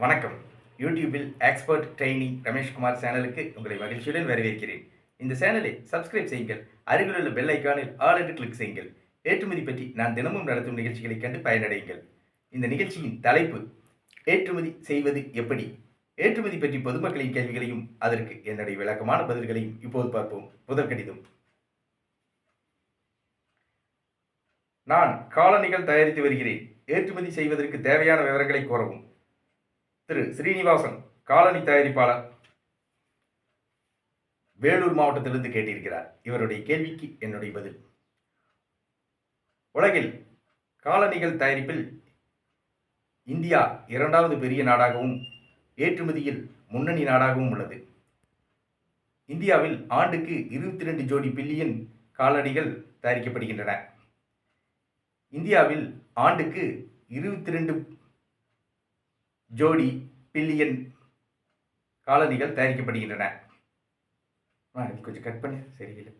வணக்கம். யூடியூபில் expert training Rameshkumar சேனலுக்கு உங்களை மகிழ்ச்சியுடன் வரவேற்கிறேன். இந்த சேனலை சப்ஸ்கிரைப் செய்யுங்கள். அருகிலுள்ள பெல் ஐக்கானில் ஆல் என்று கிளிக் செய்யுங்கள். ஏற்றுமதி பற்றி நான் தினமும் நடத்தும் நிகழ்ச்சிகளை கண்டு பயனடையுங்கள். இந்த நிகழ்ச்சியின் தலைப்பு ஏற்றுமதி செய்வது எப்படி? ஏற்றுமதி பற்றி பொதுமக்களின் கேள்விகளையும் அதற்கு என்னுடைய விளக்கமான பதில்களையும் இப்போது பார்ப்போம். முதல் கடிதம். நான் காலணிகள் தயாரித்து வருகிறேன். ஏற்றுமதி செய்வதற்கு தேவையான விவரங்களை கோரவும். திரு ஸ்ரீனிவாசன் காலனி தயாரிப்பாளர் வேலூர் மாவட்டத்திலிருந்து கேட்டிருக்கிறார். இவருடைய கேள்விக்கு என்னுடைய பதில். உலகில் காலணிகள் தயாரிப்பில் இந்தியா இரண்டாவது பெரிய நாடாகவும் ஏற்றுமதியில் முன்னணி நாடாகவும் உள்ளது. இந்தியாவில் ஆண்டுக்கு இருபத்தி ரெண்டு ஜோடி பில்லியன் காலணிகள் தயாரிக்கப்படுகின்றன. இந்தியாவில் ஆண்டுக்கு இருபத்தி ரெண்டு ஜோடி பில்லியன் காலணிகள் தயாரிக்கப்படுகின்றன. ஆ, இது கொஞ்சம் கட் பண்ணு சரியில்லை.